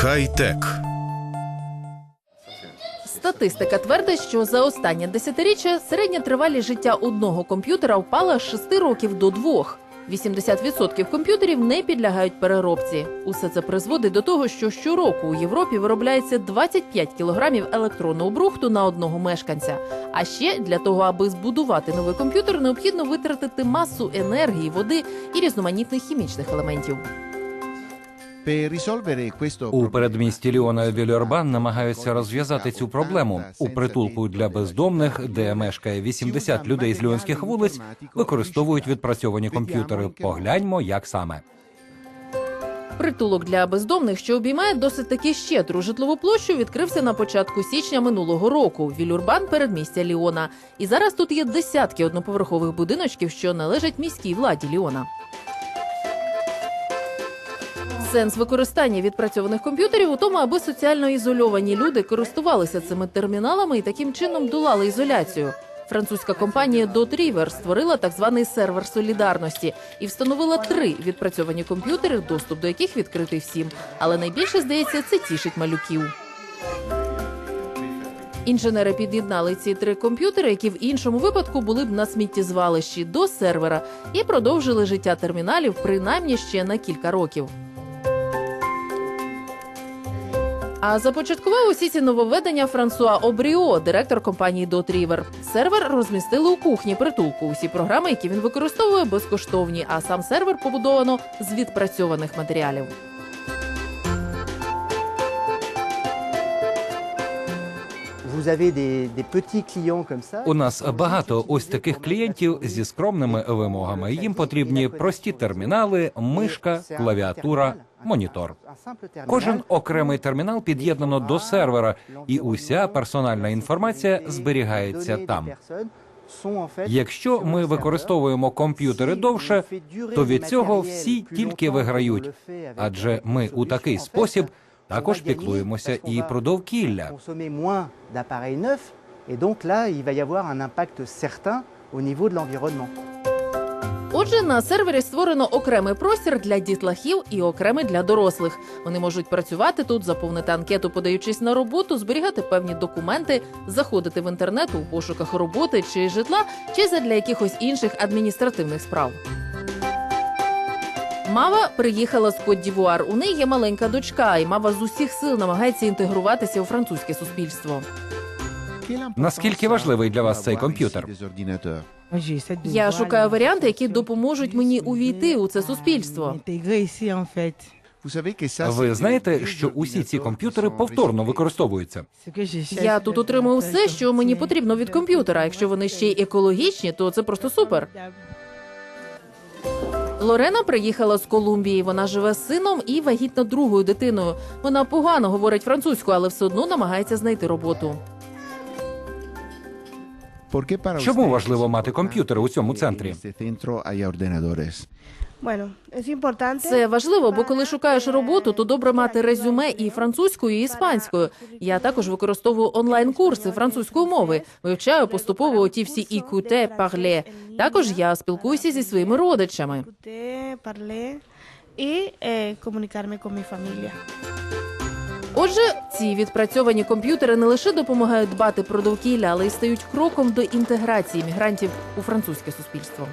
Хай-тек. Статистика твердить, що за останнє десятиріччя середня тривалість життя одного комп'ютера впала з 6 років до 2. 80% комп'ютерів не підлягають переробці. Усе це призводить до того, що щороку у Європі виробляється 25 кілограмів електронного брухту на одного мешканця. А ще для того, аби збудувати новий комп'ютер, необхідно витратити масу енергії, води і різноманітних хімічних елементів. У передмісті Ліона Вільорбан намагаються розв'язати цю проблему. У притулку для бездомних, де мешкає 80 людей з ліонських вулиць, використовують відпрацьовані комп'ютери. Погляньмо, як саме. Притулок для бездомних, що обіймає досить таки щедру житлову площу, відкрився на початку січня минулого року. Вілюрбан передмістя Ліона. І зараз тут є десятки одноповерхових будиночків, що належать міській владі Ліона. Сенс використання відпрацьованих комп'ютерів у тому, аби соціально ізольовані люди користувалися цими терміналами і таким чином долали ізоляцію. Французька компанія Dot створила так званий сервер солідарності і встановила три відпрацьовані комп'ютери, доступ до яких відкритий всім. Але найбільше здається, це тішить малюків. Інженери під'єднали ці три комп'ютери, які в іншому випадку були б на сміттєзвалищі до сервера, і продовжили життя терміналів принаймні ще на кілька років. А започаткував усі ці нововведення Франсуа Обріо, директор компанії River. Сервер розмістили у кухні притулку. Усі програми, які він використовує, безкоштовні. А сам сервер побудовано з відпрацьованих матеріалів. У нас багато ось таких клієнтів зі скромними вимогами. Їм потрібні прості термінали, мишка, клавіатура, монітор. Кожен окремий термінал під'єднано до сервера, і уся персональна інформація зберігається там. Якщо ми використовуємо комп'ютери довше, то від цього всі тільки виграють. Адже ми у такий спосіб також піклуємося і про довкілля. consommer moins d'appareils neufs. Et donc là, il va y avoir un impact certain au niveau de l'environnement. Отже, на сервері створено окремий простір для дітлахів і окремий для дорослих. Вони можуть працювати тут, заповнити анкету, подаючись на роботу, зберігати певні документи, заходити в інтернет у пошуках роботи чи житла, чи задля якихось інших адміністративних справ. Мава приїхала з Кот-Дівуар. У неї є маленька дочка, і мава з усіх сил намагається інтегруватися у французьке суспільство. Наскільки важливий для вас цей комп'ютер? Я шукаю варіанти, які допоможуть мені увійти у це суспільство. Ви знаєте, що усі ці комп'ютери повторно використовуються. Я тут отримую все, що мені потрібно від комп'ютера. Якщо вони ще й екологічні, то це просто супер. Лорена приїхала з Колумбії. Вона живе з сином і вагітна другою дитиною. Вона погано говорить французьку, але все одно намагається знайти роботу. Чому важливо мати комп'ютери у цьому центрі? Це важливо, бо коли шукаєш роботу, то добре мати резюме і французькою, і іспанською. Я також використовую онлайн-курси французької мови, вивчаю поступово ті всі ікуте, парле. Також я спілкуюся зі своїми родичами. Con mi familia. Отже, ці відпрацьовані комп'ютери не лише допомагають дбати про довкілля, але й стають кроком до інтеграції мігрантів у французьке суспільство.